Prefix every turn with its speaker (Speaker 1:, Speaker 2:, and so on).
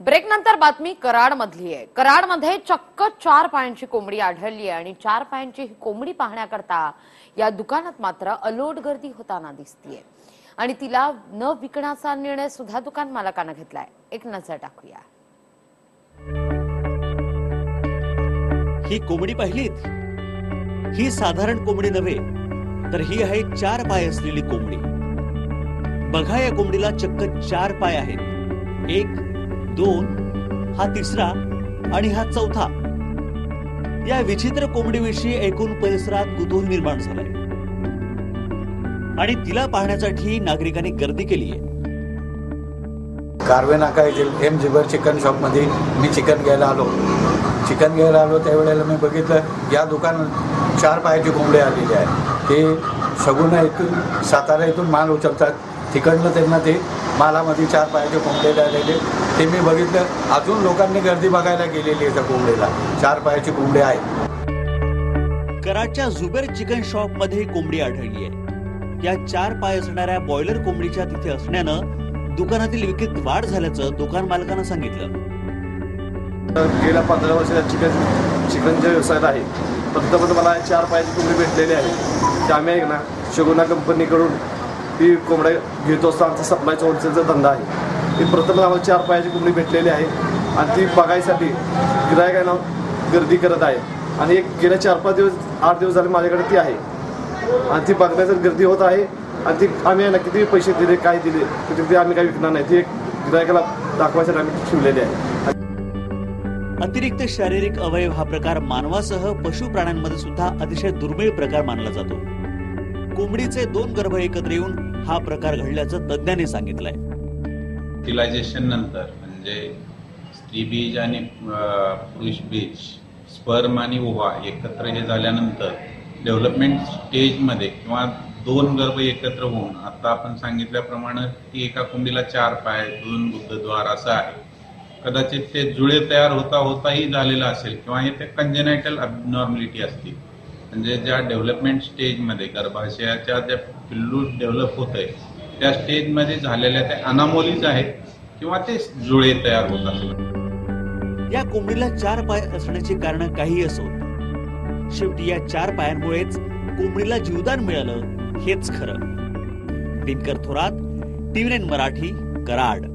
Speaker 1: Break नंतर बातमी कराड मधली आहे. कराडमध्ये चक्क चार पायांची कोंबडी आढळली आहे आणि चार पायांची ही कोंबडी पाहण्याकरता या दुकानात मात्र अलोट गर्दी होताना दिसतीये. आणि तिला न विकण्याचा निर्णय सुद्धा दुकान मालकानं घेतलाय. एक नजर टाकूया.
Speaker 2: ही कोंबडी पाहिलीत? ही साधारण कोंबडी नव्हे तर ही आहे चार पाय असलेली कोंबडी. बघा या कोंबडीला चक्क चार पाय आहेत. एक दोन हा तिसरा आणि हा चौथा. या विचित्र कोंबडीविषयी ऐकून परिसरात कुतूहल निर्माण झालंय. आणि तिला पाहण्यासाठी नागरिकांनी गर्दी केली आहे.
Speaker 3: कारवे नाका येथील एम जिबर चिकन शॉपमध्ये मी चिकन घ्यायला आलो. चिकन घ्यायला आलो त्यावेळेला मी बघितलं या दुकानात चार पायाची कोंबडी आलेली आहे. ते सगुणा इथून सातारा इथून माल उचलतात. तिकडनं त्यांना ते मालामध्ये चार पायाचे कोंबडे आलेले ते मी बघितलं. अजून लोकांनी गर्दी बघायला गेलेली आहे त्या कोंबडीला. चार पायाची कोंबडी आहे
Speaker 2: कराडच्या जुबेर चिकन शॉपमध्ये ही कोंबडी आढळली आहे. या चार पाय असणाऱ्या बॉयलर कोंबडीच्या तिथे असण्यानं दुकानातील विक्रीत वाढ झाल्याचं दुकान मालकानं सांगितलं.
Speaker 4: गेल्या पंधरा वर्षाच्या चिकन चिकनच्या व्यवसायात आहे. पंतप्रधान मला चार पायाची कोंबडी भेटलेली आहे. ते आम्ही आहे ना शगुना कंपनीकडून ती कोंबड्या घेतो असतो आमचा सप्लायचा होलसेलचा धंदा आहे. ती प्रथम आम्हाला चार पायाची कोंबडी भेटलेली आहे. आणि ती बघायसाठी गिरायकांना गर्दी करत आहे. आणि एक गेल्या चार पाच दिवस आठ दिवस झाले माझ्याकडे ती आहे. आणि ती बघण्यासाठी गर्दी होत आहे. आणि ती आम्ही आहे किती पैसे दिले काय दिले तर ते आम्ही काही विकणार नाही. ती एक गिरायकाला दाखवायसाठी आम्ही ठेवलेली आहे.
Speaker 2: अतिरिक्त शारीरिक अवयव हा प्रकार मानवासह पशु प्राण्यांमध्ये सुद्धा अतिशय दुर्मिळ प्रकार मानला जातो. कोंबडीचे दोन गर्भ एकत्र येऊन हा प्रकार घडल्याचं तज्ज्ञांनी सांगितलंय.
Speaker 5: फर्टिलायझेशन नंतर म्हणजे स्त्री बीज आणि पुरुष बीज स्पर्म आणि ओवा एकत्र हे झाल्यानंतर डेव्हलपमेंट स्टेजमध्ये किंवा दोन गर्भ एकत्र होऊन आता आपण सांगितल्याप्रमाणे की एका कोंबडीला चार पाय दोन बुद्धद्वार असं आहे. कदाचित ते जुळे तयार होता होताही झालेलं असेल किंवा हे ते कंजेनायटल अबनॉर्मॅलिटी असतील. म्हणजे ज्या डेव्हलपमेंट स्टेजमध्ये गर्भाशयाच्या ज्या पिल्लू डेव्हलप होत आहे त्या स्टेजमध्ये झालेल्या त्या अनामोलीज आहेत किंवा ते जुळे तयार होत
Speaker 2: या कोंबडीला चार पाय असण्याची कारण काही असो शेवटी या चार पायांमुळेच कोंबडीला जीवदान मिळालं हेच खरं. दिनकर थोरात टीव्ही मराठी कराड.